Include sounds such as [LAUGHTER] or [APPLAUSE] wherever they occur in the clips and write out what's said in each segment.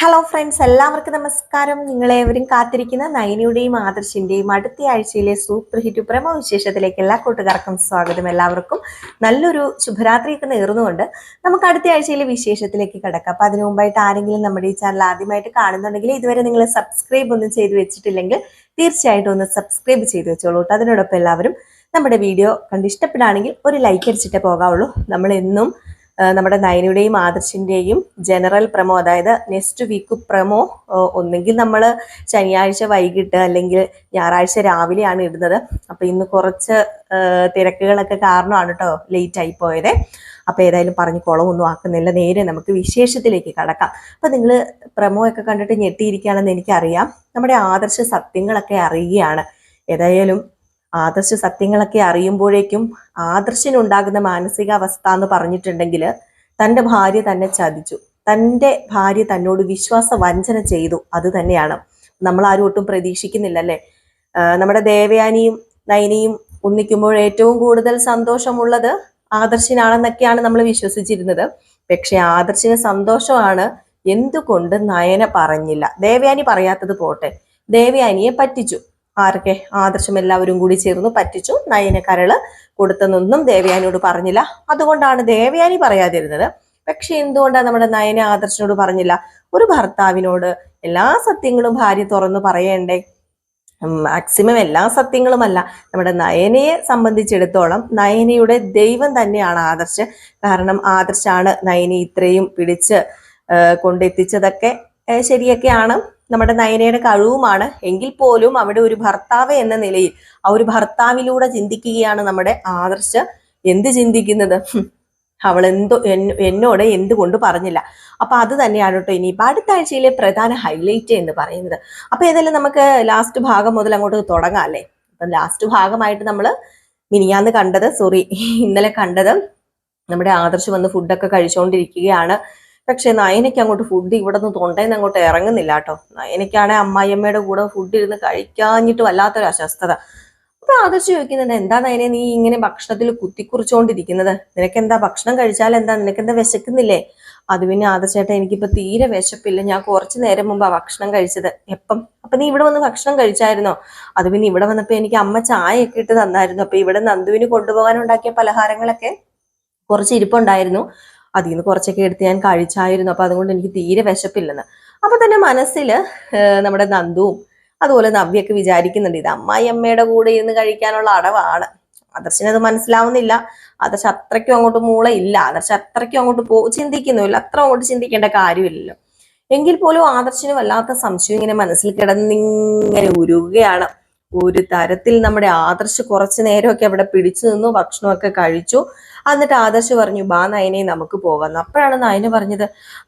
Hello friends എല്ലാവർക്കും നമസ്കാരം. നിങ്ങളേവരും കാത്തിരിക്കുന്ന നയനിയുടെയും ആദർശിന്റെയും അടുത്ത ആഴ്ചയിലെ സൂപ്പർ ഹിറ്റ് പ്രമോ വിശേഷത്തിലേക്ക് എല്ലാ കൂട്ടുകാർക്കും സ്വാഗതം. എല്ലാവർക്കും നല്ലൊരു ശുഭരാത്രിയൊക്കെ നേർന്നുകൊണ്ട് നമുക്ക് അടുത്ത ആഴ്ചയിലെ വിശേഷത്തിലേക്ക് കിടക്കാം. അപ്പൊ അതിനു മുമ്പായിട്ട് ആരെങ്കിലും നമ്മുടെ ഈ ചാനൽ ആദ്യമായിട്ട് കാണുന്നുണ്ടെങ്കിൽ ഇതുവരെ നിങ്ങൾ സബ്സ്ക്രൈബ് ഒന്നും ചെയ്തു വെച്ചിട്ടില്ലെങ്കിൽ തീർച്ചയായിട്ടും ഒന്ന് സബ്സ്ക്രൈബ് ചെയ്ത് വെച്ചോളൂ കേട്ടോ അതിനോടൊപ്പം എല്ലാവരും നമ്മുടെ വീഡിയോ കണ്ട് ഇഷ്ടപ്പെടുകയാണെങ്കിൽ ഒരു ലൈക്ക് അടിച്ചിട്ടേ പോകാവുള്ളൂ. ആ, നമ്മുടെ നയനയുടെയും ആദർശിന്റെയും ജനറൽ പ്രമോ അതായത് നെക്സ്റ്റ് വീക്ക് പ്രമോ ഒന്നെങ്കിൽ നമ്മൾ ശനിയാഴ്ച വൈകിട്ട് അല്ലെങ്കിൽ ഞായറാഴ്ച രാവിലെയാണ് ഇടുന്നത്. അപ്പോൾ ഇന്ന് കുറച്ച് തിരക്കുകളൊക്കെ കാരണമാണ് കേട്ടോ ലേറ്റ് ആയി പോയത്. അപ്പോൾ ഏതായാലും പറഞ്ഞ് കുളമൊന്നും ആക്കുന്നില്ല. നേരെ നമുക്ക് വിശേഷത്തിലേക്ക് കടക്കാം. അപ്പോൾ നിങ്ങൾ പ്രമോ ഒക്കെ കണ്ടിട്ട് ഞെട്ടിയിരിക്കുകയാണെന്ന് എനിക്കറിയാം. നമ്മുടെ ആദർശ സത്യങ്ങളൊക്കെ അറിയുകയാണ്. ഏതായാലും ആദർശ സത്യങ്ങളൊക്കെ അറിയുമ്പോഴേക്കും ആദർശനുണ്ടാകുന്ന മാനസികാവസ്ഥ എന്ന് പറഞ്ഞിട്ടുണ്ടെങ്കിൽ തന്റെ ഭാര്യ തന്നെ ചതിച്ചു. തന്റെ ഭാര്യ തന്നോട് വിശ്വാസ വഞ്ചന ചെയ്തു. അത് തന്നെയാണ്. നമ്മൾ ആരും ഒട്ടും പ്രതീക്ഷിക്കുന്നില്ല അല്ലേ നമ്മുടെ ദേവയാനിയും നയനിയും ഒന്നിക്കുമ്പോൾ ഏറ്റവും കൂടുതൽ സന്തോഷമുള്ളത് ആദർശനാണെന്നൊക്കെയാണ് നമ്മൾ വിശ്വസിച്ചിരുന്നത്. പക്ഷെ ആദർശന് സന്തോഷമാണ് എന്തുകൊണ്ട് നയന പറഞ്ഞില്ല? ദേവയാനി പറയാത്തത് പോട്ടെ. ദേവയാനിയെ പറ്റിച്ചു. ആരൊക്കെ ആദർശം എല്ലാവരും കൂടി ചേർന്ന് പറ്റിച്ചു. നയന കരൾ കൊടുത്തെന്നൊന്നും ദേവയാനിയോട് പറഞ്ഞില്ല. അതുകൊണ്ടാണ് ദേവയാനി പറയാതിരുന്നത്. പക്ഷെ എന്തുകൊണ്ടാണ് നമ്മുടെ നയന ആദർശനോട് പറഞ്ഞില്ല? ഒരു ഭർത്താവിനോട് എല്ലാ സത്യങ്ങളും ഭാര്യ തുറന്നു പറയണ്ടേ? മാക്സിമം എല്ലാ സത്യങ്ങളുമല്ല. നമ്മുടെ നയനയെ സംബന്ധിച്ചിടത്തോളം നയനയുടെ ദൈവം തന്നെയാണ് ആദർശ്. കാരണം ആദർശാണ് നയനെ ഇത്രയും പിടിച്ച് കൊണ്ടെത്തിച്ചതൊക്കെ ശരിയൊക്കെയാണ്. നമ്മുടെ നയനയുടെ കഴിവുമാണ് എങ്കിൽ പോലും അവിടെ ഒരു ഭർത്താവ് എന്ന നിലയിൽ ആ ഒരു ഭർത്താവിലൂടെ ചിന്തിക്കുകയാണ് നമ്മുടെ ആദർശ. എന്ത് ചിന്തിക്കുന്നത്? അവൾ എന്തോ എന്നോട് എന്തുകൊണ്ട് പറഞ്ഞില്ല? അപ്പൊ അത് തന്നെയാണ് കേട്ടോ ഇനിയിപ്പോ അടുത്ത ആഴ്ചയിലെ പ്രധാന ഹൈലൈറ്റ് എന്ന് പറയുന്നത്. അപ്പൊ ഏതായാലും നമുക്ക് ലാസ്റ്റ് ഭാഗം മുതൽ അങ്ങോട്ട് തുടങ്ങാം അല്ലേ? അപ്പൊ ലാസ്റ്റ് ഭാഗമായിട്ട് നമ്മൾ മിനിയാന്ന് കണ്ടത് സോറി ഇന്നലെ കണ്ടത് നമ്മുടെ ആദർശ് വന്ന് ഫുഡൊക്കെ കഴിച്ചുകൊണ്ടിരിക്കുകയാണ് പക്ഷെ നയനയ്ക്ക് അങ്ങോട്ട് ഫുഡ് ഇവിടെ നിന്ന് തൊണ്ടയിൽ അങ്ങോട്ട് ഇറങ്ങുന്നില്ല കേട്ടോ. നയനയ്ക്കാണെ അമ്മായിയമ്മയുടെ കൂടെ ഫുഡ് ഇരുന്ന് കഴിക്കാഞ്ഞിട്ട് വല്ലാത്തൊരു അസ്വസ്ഥത. അപ്പൊ ആദർശ് ചോദിക്കുന്നുണ്ട് എന്താ നയനെ നീ ഇങ്ങനെ ഭക്ഷണത്തിൽ കുത്തിക്കുറിച്ചോണ്ടിരിക്കുന്നത്? നിനക്ക് എന്താ ഭക്ഷണം കഴിച്ചാൽ എന്താ? നിനക്ക് എന്താ വിശക്കുന്നില്ലേ? അത് പിന്നെ ആദർശേട്ടാ എനിക്കിപ്പോ തീരെ വിശപ്പില്ല. ഞാൻ കുറച്ചു നേരം മുമ്പ് ആ ഭക്ഷണം കഴിച്ചത്. എപ്പം? അപ്പൊ നീ ഇവിടെ വന്ന് ഭക്ഷണം കഴിച്ചായിരുന്നോ? അത് പിന്നെ ഇവിടെ വന്നപ്പോ എനിക്ക് അമ്മ ചായയൊക്കെ ഇട്ട് തന്നായിരുന്നു. അപ്പൊ ഇവിടെ നന്ദുവിന് കൊണ്ടുപോകാൻ ഉണ്ടാക്കിയ പലഹാരങ്ങളൊക്കെ കുറച്ച് ഇരിപ്പുണ്ടായിരുന്നു. അതിൽ നിന്ന് കുറച്ചൊക്കെ എടുത്ത് ഞാൻ കഴിച്ചായിരുന്നു. അപ്പൊ അതുകൊണ്ട് എനിക്ക് തീരെ വിശപ്പില്ലെന്ന്. അപ്പൊ തന്നെ മനസ്സിൽ നമ്മുടെ നന്ദുവും അതുപോലെ നവ്യൊക്കെ വിചാരിക്കുന്നുണ്ട് ഇത് അമ്മായി അമ്മയുടെ കൂടെ ഇരുന്ന് കഴിക്കാനുള്ള അടവാണ്. ആദർശിന് അത് മനസ്സിലാവുന്നില്ല. ആദർശ അത്രയ്ക്കും അങ്ങോട്ട് മൂളയില്ല. ആദർശ അത്രയ്ക്കും അങ്ങോട്ട് പോ ചിന്തിക്കുന്നുമില്ല. അത്ര അങ്ങോട്ട് ചിന്തിക്കേണ്ട കാര്യമില്ലല്ലോ. എങ്കിൽ പോലും ആദർശിന് വല്ലാത്ത സംശയം ഇങ്ങനെ മനസ്സിൽ കിടന്നിങ്ങനെ ഉരുകുകയാണ്. ഒരു തരത്തിൽ നമ്മുടെ ആദർശ് കുറച്ചു നേരമൊക്കെ അവിടെ പിടിച്ചു നിന്നു ഭക്ഷണമൊക്കെ കഴിച്ചു. എന്നിട്ട് ആദർശ് പറഞ്ഞു ബാ നയനെ നമുക്ക് പോകാം അപ്പോഴാണ് നയന പറഞ്ഞത്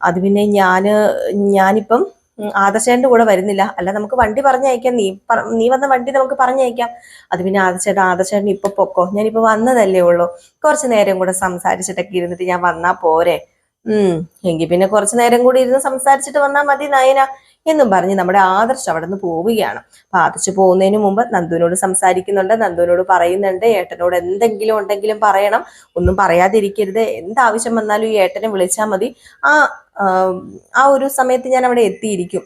അത് പിന്നെ ഞാൻ ഞാനിപ്പം ആദർശേന്റെ കൂടെ വരുന്നില്ല. അല്ല നമുക്ക് വണ്ടി പറഞ്ഞയക്കാം. നീ നീ വന്ന വണ്ടി നമുക്ക് പറഞ്ഞയക്കാം. അത് പിന്നെ ആദർശേട്ടൻ ആദർശേട്ടൻ ഇപ്പൊ പൊക്കോ? ഞാനിപ്പോ വന്നതല്ലേ ഉള്ളൂ. കുറച്ചു നേരം കൂടെ സംസാരിച്ചിട്ടൊക്കെ ഇരുന്നിട്ട് ഞാൻ വന്നാ പോരെ. ഉം എങ്കിൽ പിന്നെ കുറച്ചു നേരം കൂടി ഇരുന്ന് സംസാരിച്ചിട്ട് വന്നാ മതി നയന. എന്നും പറഞ്ഞ് നമ്മുടെ ആദർശ് അവിടെ നിന്ന് പോവുകയാണ്. അപ്പൊ ആദർശ് പോകുന്നതിന് മുമ്പ് നന്ദുവിനോട് സംസാരിക്കുന്നുണ്ട് നന്ദുവിനോട് പറയുന്നുണ്ട് ഏട്ടനോട് എന്തെങ്കിലും ഉണ്ടെങ്കിലും പറയണം ഒന്നും പറയാതിരിക്കരുത്. എന്താവശ്യം വന്നാലും ഈ ഏട്ടനെ വിളിച്ചാൽ മതി. ആ ആ ഒരു സമയത്ത് ഞാൻ അവിടെ എത്തിയിരിക്കും.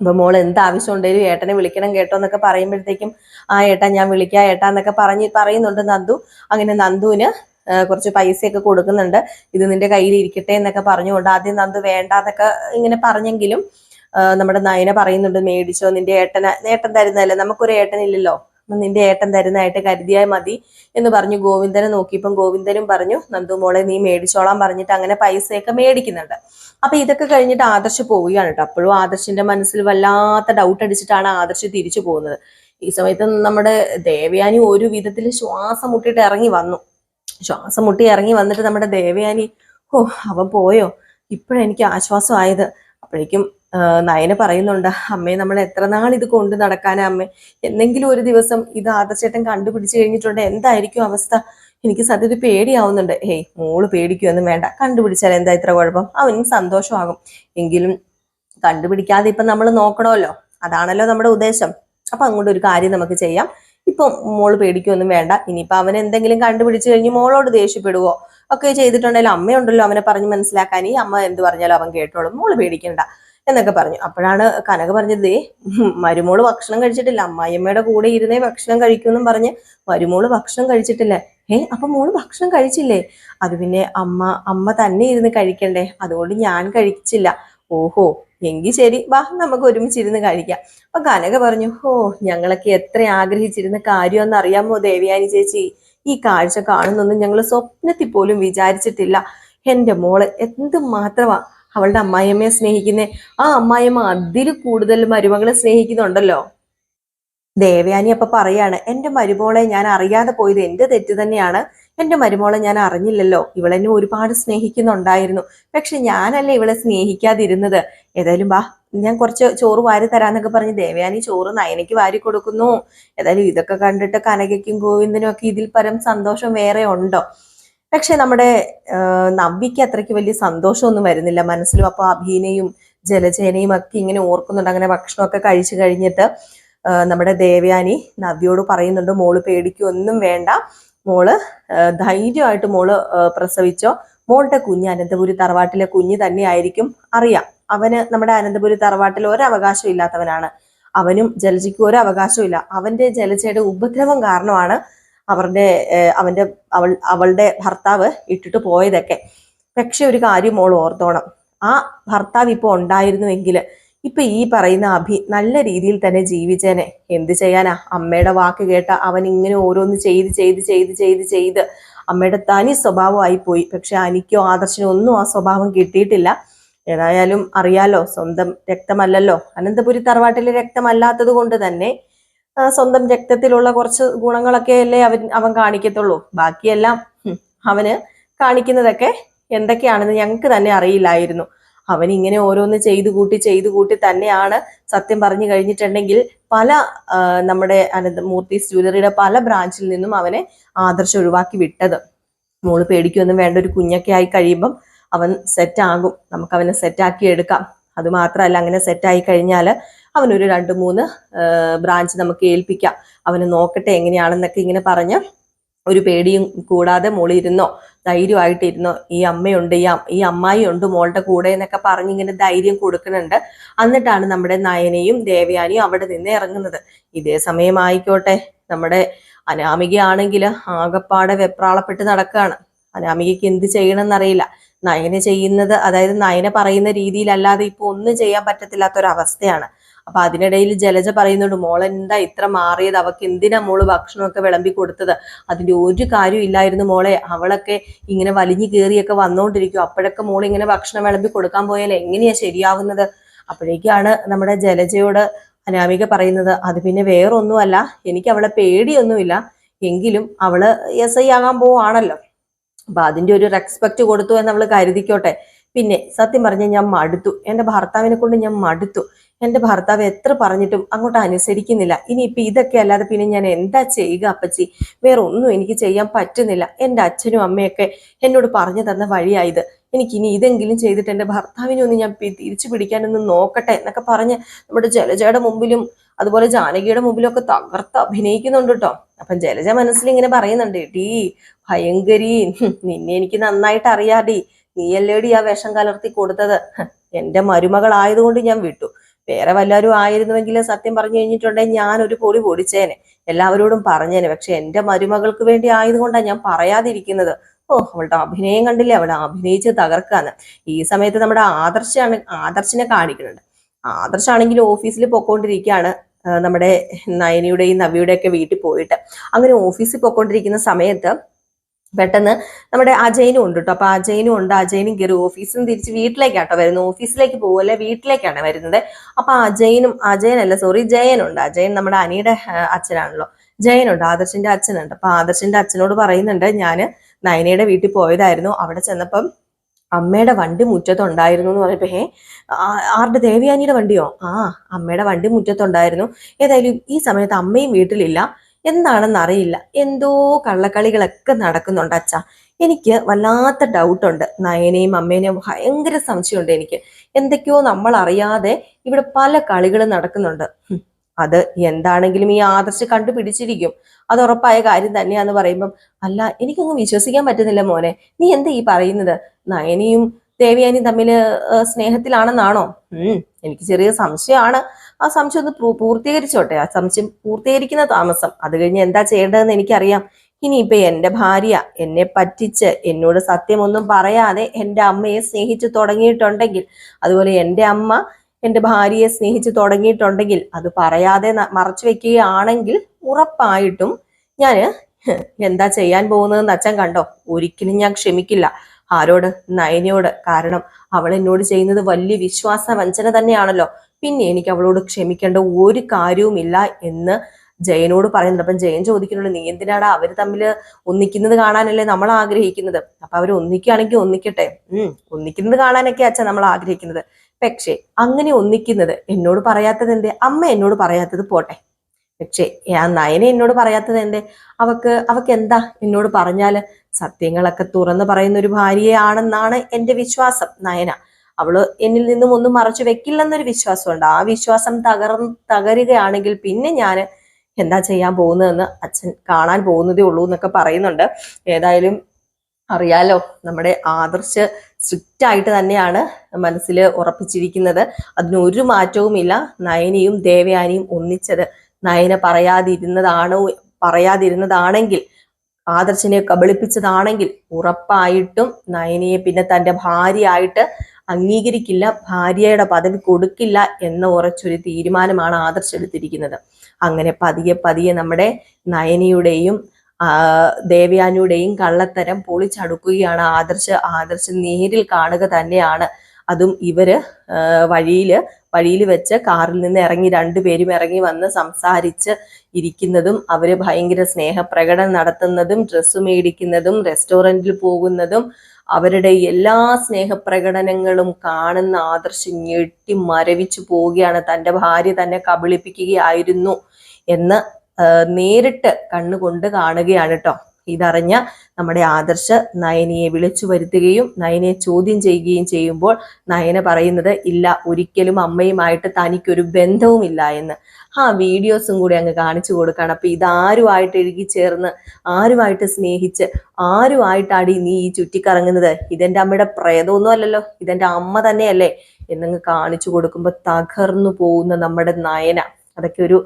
അപ്പൊ മോൾ എന്ത് ആവശ്യം ഉണ്ടെങ്കിലും ഏട്ടനെ വിളിക്കണം കേട്ടോ എന്നൊക്കെ പറയുമ്പോഴത്തേക്കും ആ ഏട്ടാ ഞാൻ വിളിക്കാം ഏട്ടാ എന്നൊക്കെ പറഞ്ഞ് പറയുന്നുണ്ട് നന്ദു. അങ്ങനെ നന്ദുവിന് കുറച്ച് പൈസയൊക്കെ കൊടുക്കുന്നുണ്ട്. ഇത് നിന്റെ കയ്യിൽ ഇരിക്കട്ടെ എന്നൊക്കെ പറഞ്ഞുകൊണ്ട് ആദ്യം നന്ദു വേണ്ട എന്നൊക്കെ ഇങ്ങനെ പറഞ്ഞെങ്കിലും നമ്മുടെ നയന പറയുന്നുണ്ട് മേടിച്ചോ നിന്റെ ഏട്ടന ഏട്ടൻ തരുന്നതല്ലേ? നമുക്കൊരു ഏട്ടനില്ലല്ലോ. നിന്റെ ഏട്ടൻ തരുന്നതായിട്ട് കരുതിയാൽ മതി എന്ന് പറഞ്ഞു ഗോവിന്ദനെ നോക്കിയപ്പം ഗോവിന്ദനും പറഞ്ഞു നന്ദു മോളെ നീ മേടിച്ചോളാൻ പറഞ്ഞിട്ട് അങ്ങനെ പൈസയൊക്കെ മേടിക്കുന്നുണ്ട്. അപ്പൊ ഇതൊക്കെ കഴിഞ്ഞിട്ട് ആദർശ് പോവുകയാണ് കേട്ടോ. അപ്പോഴും ആദർശിന്റെ മനസ്സിൽ വല്ലാത്ത ഡൗട്ട് അടിച്ചിട്ടാണ് ആദർശ് തിരിച്ചു പോകുന്നത്. ഈ സമയത്ത് നമ്മുടെ ദേവയാനി ഒരു വിധത്തിൽ ശ്വാസം മുട്ടിയിട്ട് ഇറങ്ങി വന്നു. ശ്വാസം മുട്ടി ഇറങ്ങി വന്നിട്ട് നമ്മുടെ ദേവയാനി ഓ അവൻ പോയോ? ഇപ്പോഴെനിക്ക് ആശ്വാസമായത്. അപ്പോഴേക്കും നയന പറയുന്നുണ്ട് അമ്മേ നമ്മൾ എത്ര നാൾ ഇത് കൊണ്ട് നടക്കാനാ അമ്മ? എന്തെങ്കിലും ഒരു ദിവസം ഇത് ആദർശേട്ടൻ കണ്ടുപിടിച്ചു കഴിഞ്ഞിട്ടുണ്ട് എന്തായിരിക്കും അവസ്ഥ? എനിക്ക് സത്യത്തിൽ പേടിയാവുന്നുണ്ട്. ഹേയ് മോൾ പേടിക്കുമെന്നും വേണ്ട കണ്ടുപിടിച്ചാൽ എന്താ ഇത്ര കുഴപ്പം? അവനും സന്തോഷമാകും. എങ്കിലും കണ്ടുപിടിക്കാതെ ഇപ്പം നമ്മൾ നോക്കണമല്ലോ അതാണല്ലോ നമ്മുടെ ഉദ്ദേശം. അപ്പം അങ്ങോട്ട് ഒരു കാര്യം നമുക്ക് ചെയ്യാം. ഇപ്പം മോൾ പേടിക്കൊന്നും വേണ്ട ഇനിയിപ്പോൾ അവൻ എന്തെങ്കിലും കണ്ടുപിടിച്ചു കഴിഞ്ഞ് മോളോട് ദേഷ്യപ്പെടുവോ? ഒക്കെ ചെയ്തിട്ടുണ്ടെങ്കിൽ അമ്മയുണ്ടല്ലോ അവനെ പറഞ്ഞ് മനസ്സിലാക്കാൻ. ഈ അമ്മ എന്ത് പറഞ്ഞാലും അവൻ കേട്ടോളും മോൾ പേടിക്കണ്ട. എന്നൊക്കെ പറഞ്ഞു. അപ്പോഴാണ് കനക പറഞ്ഞത് ദേ മരുമോൾ ഭക്ഷണം കഴിച്ചിട്ടില്ല. അമ്മായിയമ്മയുടെ കൂടെ ഇരുന്നേ ഭക്ഷണം കഴിക്കുമെന്നും പറഞ്ഞ് മരുമോൾ ഭക്ഷണം കഴിച്ചിട്ടില്ല. ഏ അപ്പൊ മോൾ ഭക്ഷണം കഴിച്ചില്ലേ? അത് പിന്നെ അമ്മ അമ്മ തന്നെ ഇരുന്ന് കഴിക്കണ്ടേ? അതുകൊണ്ട് ഞാൻ കഴിച്ചില്ല. ഓഹോ എങ്കി ശരി. വാ നമുക്ക് ഒരുമിച്ചിരുന്ന് കഴിക്കാം. അപ്പൊ കനക പറഞ്ഞു ഓ ഞങ്ങളൊക്കെ എത്ര ആഗ്രഹിച്ചിരുന്ന കാര്യമെന്ന് അറിയാമോ ദേവിയാനി ചേച്ചി? ഈ കാഴ്ച കാണുന്നൊന്നും ഞങ്ങൾ സ്വപ്നത്തിൽ പോലും വിചാരിച്ചിട്ടില്ല. എന്റെ മോൾ എന്ത് മാത്രമാ അവളുടെ അമ്മായിയമ്മയെ സ്നേഹിക്കുന്നേ. ആ അമ്മായിയമ്മ അതിൽ കൂടുതൽ മരുമകളെ സ്നേഹിക്കുന്നുണ്ടല്ലോ. ദേവയാനി അപ്പൊ പറയാണ് എന്റെ മരുമോളെ ഞാൻ അറിയാതെ പോയത് എന്റെ തെറ്റ് തന്നെയാണ്. എന്റെ മരുമോളെ ഞാൻ അറിഞ്ഞില്ലല്ലോ. ഇവളെന്നെ ഒരുപാട് സ്നേഹിക്കുന്നുണ്ടായിരുന്നു. പക്ഷെ ഞാനല്ലേ ഇവളെ സ്നേഹിക്കാതിരുന്നത്. ഏതായാലും വാ ഞാൻ കുറച്ച് ചോറ് വാരി തരാന്നൊക്കെ പറഞ്ഞ് ദേവയാനി ചോറ് നയനയ്ക്ക് വാരി കൊടുക്കുന്നു. ഏതായാലും ഇതൊക്കെ കണ്ടിട്ട് കനകയ്ക്കും ഗോവിന്ദനും ഒക്കെ ഇതിൽ പരം സന്തോഷം വേറെ ഉണ്ടോ? പക്ഷെ നമ്മുടെ നവ്യക്ക് അത്രയ്ക്ക് വലിയ സന്തോഷമൊന്നും വരുന്നില്ല. മനസ്സിലും അപ്പോൾ അഭീനയും ജലജേനയും ഒക്കെ ഇങ്ങനെ ഓർക്കുന്നുണ്ട്. അങ്ങനെ ഭക്ഷണമൊക്കെ കഴിച്ചു കഴിഞ്ഞിട്ട് നമ്മുടെ ദേവയാനി നവ്യോട് പറയുന്നുണ്ട് മോൾ പേടിക്കൊന്നും വേണ്ട. മോൾ ധൈര്യമായിട്ട് മോൾ പ്രസവിച്ചോ. മോളുടെ കുഞ്ഞ് അനന്തപുരി തറവാട്ടിലെ കുഞ്ഞ് തന്നെയായിരിക്കും അറിയാം. അവന് നമ്മുടെ അനന്തപുരി തറവാട്ടിൽ ഒരവകാശം ഇല്ലാത്തവനാണ്. അവനും ജലജയ്ക്കും ഒരു അവകാശവും ഇല്ല. അവന്റെ ജലജയുടെ ഉപദ്രവം കാരണമാണ് അവരുടെ അവന്റെ അവൾ അവളുടെ ഭർത്താവ് ഇട്ടിട്ട് പോയതൊക്കെ. പക്ഷെ ഒരു കാര്യം മോൾ ഓർത്തോണം. ആ ഭർത്താവ് ഇപ്പോൾ ഉണ്ടായിരുന്നുവെങ്കിൽ ഇപ്പൊ ഈ പറയുന്ന അഭി നല്ല രീതിയിൽ തന്നെ ജീവിച്ചേനെ. എന്ത് ചെയ്യാനാ? അമ്മയുടെ വാക്ക് കേട്ട അവൻ ഇങ്ങനെ ഓരോന്ന് ചെയ്ത് ചെയ്ത് ചെയ്ത് ചെയ്ത് ചെയ്ത് അമ്മയുടെ തനി സ്വഭാവമായി പോയി പക്ഷെ അനിക്കോ ആദർശനോ ഒന്നും ആ സ്വഭാവം കിട്ടിയിട്ടില്ല. ഏതായാലും അറിയാലോ സ്വന്തം രക്തമല്ലല്ലോ. അനന്തപുരി തറവാട്ടിലെ രക്തമല്ലാത്തത് കൊണ്ട് തന്നെ സ്വന്തം രക്തത്തിലുള്ള കുറച്ച് ഗുണങ്ങളൊക്കെ അല്ലേ അവൻ അവൻ കാണിക്കത്തുള്ളൂ. ബാക്കിയെല്ലാം അവന് കാണിക്കുന്നതൊക്കെ എന്തൊക്കെയാണെന്ന് ഞങ്ങൾക്ക് തന്നെ അറിയില്ലായിരുന്നു. അവൻ ഇങ്ങനെ ഓരോന്ന് ചെയ്തു കൂട്ടി ചെയ്തു കൂട്ടി തന്നെയാണ് സത്യം പറഞ്ഞു കഴിഞ്ഞിട്ടുണ്ടെങ്കിൽ പല നമ്മുടെ മൂർത്തീസ് ജ്വല്ലറിയുടെ പല ബ്രാഞ്ചിൽ നിന്നും അവനെ ആദർശം ഒഴിവാക്കി വിട്ടത്. മോൾ പേടിക്കൊന്നും വേണ്ട ഒരു കുഞ്ഞൊക്കെ ആയി കഴിയുമ്പം അവൻ സെറ്റാകും നമുക്ക് അവനെ സെറ്റാക്കി എടുക്കാം. അത് മാത്രമല്ല അങ്ങനെ സെറ്റായി കഴിഞ്ഞാൽ അവനൊരു രണ്ട് മൂന്ന് ബ്രാഞ്ച് നമുക്ക് ഏൽപ്പിക്കാം. അവന് നോക്കട്ടെ എങ്ങനെയാണെന്നൊക്കെ ഇങ്ങനെ പറഞ്ഞ് ഒരു പേടിയും കൂടാതെ മോളിരുന്നോ ധൈര്യമായിട്ടിരുന്നോ ഈ അമ്മയുണ്ട് ഈ ഈ അമ്മായി ഉണ്ട് മോളുടെ കൂടെ എന്നൊക്കെ പറഞ്ഞ് ഇങ്ങനെ ധൈര്യം കൊടുക്കുന്നുണ്ട്. എന്നിട്ടാണ് നമ്മുടെ നയനയും ദേവയാനിയും അവിടെ നിന്ന് ഇറങ്ങുന്നത്. ഇതേ സമയമായിക്കോട്ടെ. നമ്മുടെ അനാമികയാണെങ്കിൽ ആകപ്പാടെ വെപ്രാളപ്പെട്ട് നടക്കുകയാണ് അനാമികയ്ക്ക് എന്ത് ചെയ്യണമെന്നറിയില്ല. നയന ചെയ്യുന്നത് അതായത് നയന പറയുന്ന രീതിയിലല്ലാതെ ഇപ്പൊ ഒന്നും ചെയ്യാൻ പറ്റത്തില്ലാത്തൊരവസ്ഥയാണ്. അപ്പൊ അതിനിടയിൽ ജലജ പറയുന്നുണ്ട് മോൾ എന്താ ഇത്ര മാറിയത്? അവക്ക് എന്തിനാ മോൾ ഭക്ഷണമൊക്കെ വിളമ്പി കൊടുത്തത്? അതിന്റെ ഒരു കാര്യം ഇല്ലായിരുന്നു മോളെ. അവളൊക്കെ ഇങ്ങനെ വലിഞ്ഞു കയറിയൊക്കെ വന്നോണ്ടിരിക്കും. അപ്പോഴൊക്കെ മോൾ ഇങ്ങനെ ഭക്ഷണം വിളമ്പി കൊടുക്കാൻ പോയാൽ എങ്ങനെയാ ശരിയാവുന്നത്? അപ്പോഴേക്കാണ് നമ്മുടെ ജലജയോട് അനാമിക പറയുന്നത് അത് പിന്നെ വേറൊന്നുമല്ല. എനിക്ക് അവളെ പേടിയൊന്നുമില്ല. എങ്കിലും അവൾ എസ് ഐ ആകാൻ പോവാണല്ലോ. അപ്പൊ അതിന്റെ ഒരു റെസ്പെക്ട് കൊടുത്തു എന്ന് അവൾ കരുതിക്കോട്ടെ. പിന്നെ സത്യം പറഞ്ഞ ഞാൻ മടുത്തു. എന്റെ ഭർത്താവിനെ കൊണ്ട് ഞാൻ മടുത്തു. എന്റെ ഭർത്താവ് എത്ര പറഞ്ഞിട്ടും അങ്ങോട്ട് അനുസരിക്കുന്നില്ല. ഇനിയിപ്പോൾ ഇതൊക്കെ അല്ലാതെ പിന്നെ ഞാൻ എന്താ ചെയ്യുക അപ്പച്ചി? വേറെ ഒന്നും എനിക്ക് ചെയ്യാൻ പറ്റുന്നില്ല. എന്റെ അച്ഛനും അമ്മയൊക്കെ എന്നോട് പറഞ്ഞു തന്ന വഴിയായത്. എനിക്ക് ഇനി ഇതെങ്കിലും ചെയ്തിട്ട് എന്റെ ഭർത്താവിനെ ഒന്ന് ഞാൻ തിരിച്ചു പിടിക്കാനൊന്ന് നോക്കട്ടെ എന്നൊക്കെ പറഞ്ഞ് നമ്മുടെ ജലജയുടെ മുമ്പിലും അതുപോലെ ജാനകിയുടെ മുമ്പിലും ഒക്കെ തകർത്ത് അഭിനയിക്കുന്നുണ്ട് കേട്ടോ. അപ്പം ജലജ മനസ്സിൽ ഇങ്ങനെ പറയുന്നുണ്ട് ഡീ ഭയങ്കരി നിന്നെ എനിക്ക് നന്നായിട്ട് അറിയാടി നീയല്ലേടി ആ വേഷം കലർത്തി കൊടുത്തത്? എന്റെ മരുമകളായതുകൊണ്ട് ഞാൻ വിട്ടു. വേറെ വല്ലവരും ആയിരുന്നുവെങ്കിൽ സത്യം പറഞ്ഞു കഴിഞ്ഞിട്ടുണ്ടെങ്കിൽ ഞാൻ ഒരു പൊടി പൊടിച്ചേനെ. എല്ലാവരോടും പറഞ്ഞേനെ. പക്ഷെ എന്റെ മരുമകൾക്ക് വേണ്ടി ആയതുകൊണ്ടാണ് ഞാൻ പറയാതിരിക്കുന്നത്. ഓ അവളുടെ അഭിനയം കണ്ടില്ലേ? അവളെ അഭിനയിച്ച് തകർക്കാന്ന്. ഈ സമയത്ത് നമ്മുടെ ആദർശാണ് ആദർശിനെ കാണിക്കുന്നുണ്ട്. ആദർശാണെങ്കിൽ ഓഫീസിൽ പൊക്കോണ്ടിരിക്കുകയാണ് നമ്മുടെ നയനിയുടെയും നവിയുടെയൊക്കെ വീട്ടിൽ പോയിട്ട്. അങ്ങനെ ഓഫീസിൽ പൊക്കോണ്ടിരിക്കുന്ന സമയത്ത് പെട്ടെന്ന് നമ്മുടെ അജയനും ഉണ്ട് കേട്ടോ അപ്പൊ അജയനും ഉണ്ട്. അജയനും കയറി ഓഫീസിൽ നിന്ന് തിരിച്ച് വീട്ടിലേക്കാട്ടോ വരുന്നത്. ഓഫീസിലേക്ക് പോകല്ലേ വീട്ടിലേക്കാണ് വരുന്നത്. അപ്പൊ അജയനും അജയനല്ല സോറി ജയനുണ്ട്. അജയൻ നമ്മുടെ അനിയുടെ അച്ഛനാണല്ലോ. ജയനുണ്ട് ആദർശിന്റെ അച്ഛനുണ്ട്. അപ്പൊ ആദർശിന്റെ അച്ഛനോട് പറയുന്നുണ്ട് ഞാൻ നയനയുടെ വീട്ടിൽ പോയതായിരുന്നു. അവിടെ ചെന്നപ്പം അമ്മയുടെ വണ്ടി മുറ്റത്തുണ്ടായിരുന്നു എന്ന് പറയുമ്പോ ഹേ ആരുടെ ദേവിയാനിയുടെ വണ്ടിയോ? ആ അമ്മയുടെ വണ്ടി മുറ്റത്തുണ്ടായിരുന്നു. ഏതായാലും ഈ സമയത്ത് അമ്മയും വീട്ടിലില്ല. എന്താണെന്ന് അറിയില്ല. എന്തോ കള്ളക്കളികളൊക്കെ നടക്കുന്നുണ്ട് അച്ഛ. എനിക്ക് വല്ലാത്ത ഡൗട്ടുണ്ട് നയനെയും അമ്മേനെയും ഭയങ്കര സംശയമുണ്ട് എനിക്ക്. എന്തൊക്കെയോ നമ്മൾ അറിയാതെ ഇവിടെ പല കളികളും നടക്കുന്നുണ്ട്. അത് എന്താണെങ്കിലും ഈ ആദർശ് കണ്ടുപിടിച്ചിരിക്കും. അത് ഉറപ്പായ കാര്യം തന്നെയാന്ന് പറയുമ്പം അല്ല എനിക്കൊന്നും വിശ്വസിക്കാൻ പറ്റുന്നില്ല മോനെ. നീ എന്താ ഈ പറയുന്നത്? നയനിയും ദേവിയാനിയും തമ്മിൽ സ്നേഹത്തിലാണെന്നാണോ? ഉം. എനിക്ക് ചെറിയ സംശയമാണ്. ആ സംശയം ഒന്ന് പൂർത്തീകരിച്ചോട്ടെ. ആ സംശയം പൂർത്തീകരിക്കുന്ന താമസം. അത് കഴിഞ്ഞ് എന്താ ചെയ്യേണ്ടതെന്ന് എനിക്കറിയാം. ഇനിയിപ്പോ എന്റെ ഭാര്യ എന്നെ പറ്റിച്ച് എന്നോട് സത്യമൊന്നും പറയാതെ എന്റെ അമ്മയെ സ്നേഹിച്ചു തുടങ്ങിയിട്ടുണ്ടെങ്കിൽ അതുപോലെ എന്റെ അമ്മ എന്റെ ഭാര്യയെ സ്നേഹിച്ചു തുടങ്ങിയിട്ടുണ്ടെങ്കിൽ അത് പറയാതെ മറച്ചു വെക്കുകയാണെങ്കിൽ ഉറപ്പായിട്ടും ഞാൻ എന്താ ചെയ്യാൻ പോകുന്നതെന്ന് അച്ഛൻ കണ്ടോ? ഒരിക്കലും ഞാൻ ക്ഷമിക്കില്ല. ആരോട്? നയനയോട്. കാരണം അവൾ എന്നോട് ചെയ്യുന്നത് വലിയ വിശ്വാസ വഞ്ചന തന്നെയാണല്ലോ. പിന്നെ എനിക്ക് അവളോട് ക്ഷമിക്കേണ്ട ഒരു കാര്യവുമില്ല എന്ന് ജയനോട് പറയുന്നുണ്ട്. അപ്പം ജയൻ ചോദിക്കുന്നുണ്ട് നീ എന്തിനാടാ അവർ തമ്മിൽ ഒന്നിക്കുന്നത് കാണാനല്ലേ നമ്മൾ ആഗ്രഹിക്കുന്നത്? അപ്പൊ അവർ ഒന്നിക്കുകയാണെങ്കിൽ ഒന്നിക്കട്ടെ. ഉം ഒന്നിക്കുന്നത് കാണാനൊക്കെ അച്ഛൻ നമ്മൾ ആഗ്രഹിക്കുന്നത്. പക്ഷേ അങ്ങനെ ഒന്നിക്കുന്നത് എന്നോട് പറയാത്തത് എന്തേ? അമ്മ എന്നോട് പറയാത്തത് പോട്ടെ. പക്ഷേ ആ നയന എന്നോട് പറയാത്തത് എന്തേ? അവക്ക് അവക്ക് എന്താ? എന്നോട് പറഞ്ഞാൽ സത്യങ്ങളൊക്കെ തുറന്നു പറയുന്ന ഒരു ഭാര്യയാണെന്നാണ് എന്റെ വിശ്വാസം നയന. അവൾ എന്നിൽ നിന്നും ഒന്നും മറച്ചു വെക്കില്ലെന്നൊരു വിശ്വാസമുണ്ട്. ആ വിശ്വാസം തകർ തകരുകയാണെങ്കിൽ പിന്നെ ഞാൻ എന്താ ചെയ്യാൻ പോകുന്നതെന്ന് അച്ഛൻ കാണാൻ പോകുന്നതേ ഉള്ളൂ എന്നൊക്കെ പറയുന്നുണ്ട്. ഏതായാലും അറിയാലോ നമ്മുടെ ആദർശ് സ്ട്രിക്റ്റ് ആയിട്ട് തന്നെയാണ് മനസ്സിൽ ഉറപ്പിച്ചിരിക്കുന്നത്. അതിനൊരു മാറ്റവുമില്ല. നയനയും ദേവയാനിയും ഒന്നിച്ചത് നയന പറയാതിരുന്നതാണോ പറയാതിരുന്നതാണെങ്കിൽ ആദർശിനെ കബളിപ്പിച്ചതാണെങ്കിൽ ഉറപ്പായിട്ടും നയനയെ പിന്നെ തന്റെ ഭാര്യയായിട്ട് അംഗീകരിക്കില്ല ഭാര്യയുടെ പദവി കൊടുക്കില്ല എന്ന ഉറച്ചൊരു തീരുമാനമാണ് ആദർശ് എടുത്തിരിക്കുന്നത് അങ്ങനെ പതിയെ പതിയെ നമ്മുടെ നയനിയുടെയും ദേവയാനിയുടെയും കള്ളത്തരം പൊളിച്ചടുക്കുകയാണ്. ആദർശ് ആദർശ് നേരിൽ കാണുക തന്നെയാണ്. അതും ഇവർ വഴിയിൽ വഴിയിൽ വെച്ച് കാറിൽ നിന്ന് ഇറങ്ങി രണ്ടുപേരും ഇറങ്ങി വന്ന് സംസാരിച്ച് ഇരിക്കുന്നതും അവർ ഭയങ്കര സ്നേഹപ്രകടനം നടത്തുന്നതും ഡ്രസ്സ് മേടിക്കുന്നതും റെസ്റ്റോറന്റിൽ പോകുന്നതും അവരുടെ എല്ലാ സ്നേഹപ്രകടനങ്ങളും കാണുന്ന ആദർശ് ഞെട്ടി മരവിച്ചു പോവുകയാണ്. തന്റെ ഭാര്യ തന്നെ കബളിപ്പിക്കുകയായിരുന്നു എന്ന് നേരിട്ട് കണ്ണുകൊണ്ട് കാണുകയാണ് കേട്ടോ ഇതറിഞ്ഞ നമ്മുടെ ആദർശ് നയനയെ വിളിച്ചു വരുത്തുകയും നയനയെ ചോദ്യം ചെയ്യുകയും ചെയ്യുമ്പോൾ നയന പറയുന്നത് ഇല്ല ഒരിക്കലും അമ്മയുമായിട്ട് തനിക്കൊരു ബന്ധവുമില്ല എന്ന്. ആ വീഡിയോസും കൂടി അങ്ങ് കാണിച്ചു കൊടുക്കണം. അപ്പൊ ഇതാരുമായിട്ട് എഴുകി ചേർന്ന് ആരുമായിട്ട് സ്നേഹിച്ച് ആരുമായിട്ടാടി നീ ഈ ചുറ്റിക്കറങ്ങുന്നത്? ഇതെന്റെ അമ്മയുടെ പ്രേതമൊന്നും അല്ലല്ലോ ഇതെന്റെ അമ്മ തന്നെയല്ലേ? എന്നങ്ങ് കാണിച്ചു കൊടുക്കുമ്പോൾ തകർന്നു പോകുന്ന നമ്മുടെ നയന. അതൊക്കെ ഒരു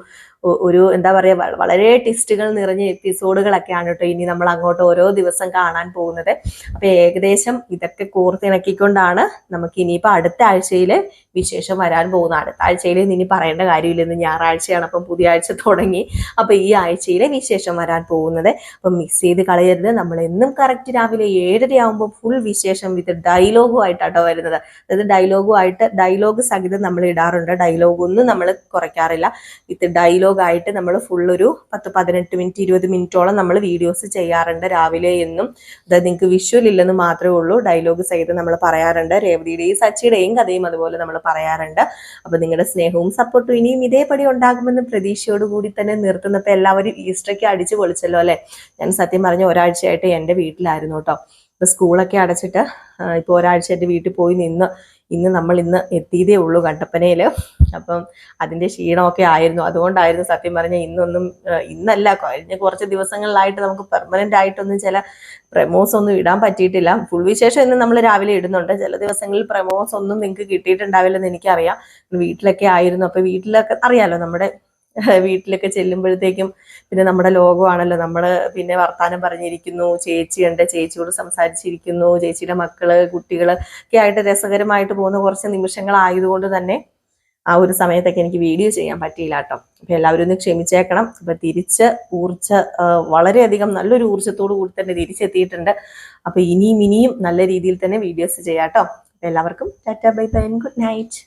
ഒരു എന്താ പറയാ വളരെ ടിസ്റ്റുകൾ നിറഞ്ഞ എപ്പിസോഡുകളൊക്കെയാണ് കേട്ടോ ഇനി നമ്മൾ അങ്ങോട്ട് ഓരോ ദിവസം കാണാൻ പോകുന്നത്. അപ്പൊ ഏകദേശം ഇതൊക്കെ കോർത്തിണക്കിക്കൊണ്ടാണ് നമുക്ക് ഇനിയിപ്പോ അടുത്ത ആഴ്ചയിൽ വിശേഷം വരാൻ പോകുന്നത്. അടുത്ത ആഴ്ചയിൽ ഇനി പറയേണ്ട കാര്യമില്ല. ഇന്ന് ഞായറാഴ്ചയാണ് അപ്പം പുതിയ ആഴ്ച തുടങ്ങി. അപ്പൊ ഈ ആഴ്ചയിലെ വിശേഷം വരാൻ പോകുന്നത്. അപ്പം മിക്സ് ചെയ്ത് കളയരുത്. നമ്മൾ എന്നും കറക്റ്റ് രാവിലെ ഏഴര ആകുമ്പോൾ ഫുൾ വിശേഷം വിത്ത് ഡയലോഗും ആയിട്ടാട്ടോ വരുന്നത്. അതായത് ഡയലോഗുമായിട്ട് ഡയലോഗ് സഹിതം നമ്മൾ ഇടാറുണ്ട്. ഡയലോഗ് ഒന്നും നമ്മൾ കുറയ്ക്കാറില്ല. വിത്ത് ഡയലോഗ് ആയിട്ട് നമ്മൾ ഫുൾ ഒരു പത്ത് പതിനെട്ട് മിനിറ്റ് ഇരുപത് മിനിറ്റോളം നമ്മൾ വീഡിയോസ് ചെയ്യാറുണ്ട്. രാവിലെ എന്നും അതായത് നിങ്ങൾക്ക് വിഷ്വൽ ഇല്ലെന്ന് മാത്രമേ ഉള്ളൂ. ഡയലോഗ് സഹിതം നമ്മൾ പറയാറുണ്ട്. രേവതിയുടെയും സച്ചിയുടെയും കഥയും അതുപോലെ നമ്മൾ പറയാറുണ്ട്. അപ്പോൾ നിങ്ങളുടെ സ്നേഹവും സപ്പോർട്ടും ഇനിയും ഇതേപടി ഉണ്ടാകുമെന്ന് പ്രതീക്ഷയോടുകൂടി തന്നെ നിർത്തുന്നപ്പോൾ എല്ലാവരും ഈസ്റ്ററയ്ക്ക് അടിച്ചു പൊളിച്ചല്ലോ അല്ലേ? ഞാൻ സത്യം പറഞ്ഞ ഒരാഴ്ചയായിട്ട് എന്റെ വീട്ടിലായിരുന്നു കേട്ടോ ഇപ്പൊ സ്കൂളൊക്കെ അടച്ചിട്ട് ഇപ്പോൾ ഇപ്പൊ ഒരാഴ്ച എന്റെ വീട്ടിൽ പോയി നിന്ന് ഇന്ന് നമ്മൾ ഇന്ന് എത്തിയതേ ഉള്ളൂ കട്ടപ്പനയിൽ അപ്പം അതിന്റെ ക്ഷീണമൊക്കെ ആയിരുന്നു. അതുകൊണ്ടായിരുന്നു സത്യം പറഞ്ഞാൽ ഇന്നൊന്നും ഇന്നല്ല കഴിഞ്ഞ കുറച്ച് ദിവസങ്ങളിലായിട്ട് നമുക്ക് പെർമനന്റ് ആയിട്ടൊന്നും ചില പ്രമോസ് ഒന്നും ഇടാൻ പറ്റിയിട്ടില്ല. ഫുൾ വിശേഷം ഇന്ന് നമ്മൾ രാവിലെ ഇടുന്നുണ്ട്. ചില ദിവസങ്ങളിൽ പ്രമോസ് ഒന്നും നിങ്ങൾക്ക് കിട്ടിയിട്ടുണ്ടാവില്ലെന്ന് എനിക്കറിയാം. വീട്ടിലൊക്കെ ആയിരുന്നു. അപ്പോൾ വീട്ടിലൊക്കെ അറിയാലോ നമ്മുടെ [LAUGHS] വീട്ടിലൊക്കെ ചെല്ലുമ്പോഴത്തേക്കും പിന്നെ നമ്മുടെ ലോകമാണല്ലോ. നമ്മൾ പിന്നെ വർത്താനം പറഞ്ഞിരിക്കുന്നു ചേച്ചിയുണ്ട് ചേച്ചിയോട് സംസാരിച്ചിരിക്കുന്നു ചേച്ചിയുടെ മക്കൾ കുട്ടികൾ ഒക്കെ ആയിട്ട് രസകരമായിട്ട് പോകുന്ന കുറച്ച് നിമിഷങ്ങളായതുകൊണ്ട് തന്നെ ആ ഒരു സമയത്തൊക്കെ എനിക്ക് വീഡിയോ ചെയ്യാൻ പറ്റിയില്ല കേട്ടോ. അപ്പൊ എല്ലാവരും ഒന്ന് ക്ഷമിച്ചേക്കണം. അപ്പൊ തിരിച്ച് ഊർജ ആ, വളരെയധികം നല്ലൊരു ഊർജത്തോടു കൂടി തന്നെ തിരിച്ചെത്തിയിട്ടുണ്ട്. അപ്പൊ ഇനിയും ഇനിയും നല്ല രീതിയിൽ തന്നെ വീഡിയോസ് ചെയ്യാം കേട്ടോ. എല്ലാവർക്കും tata bye bye good night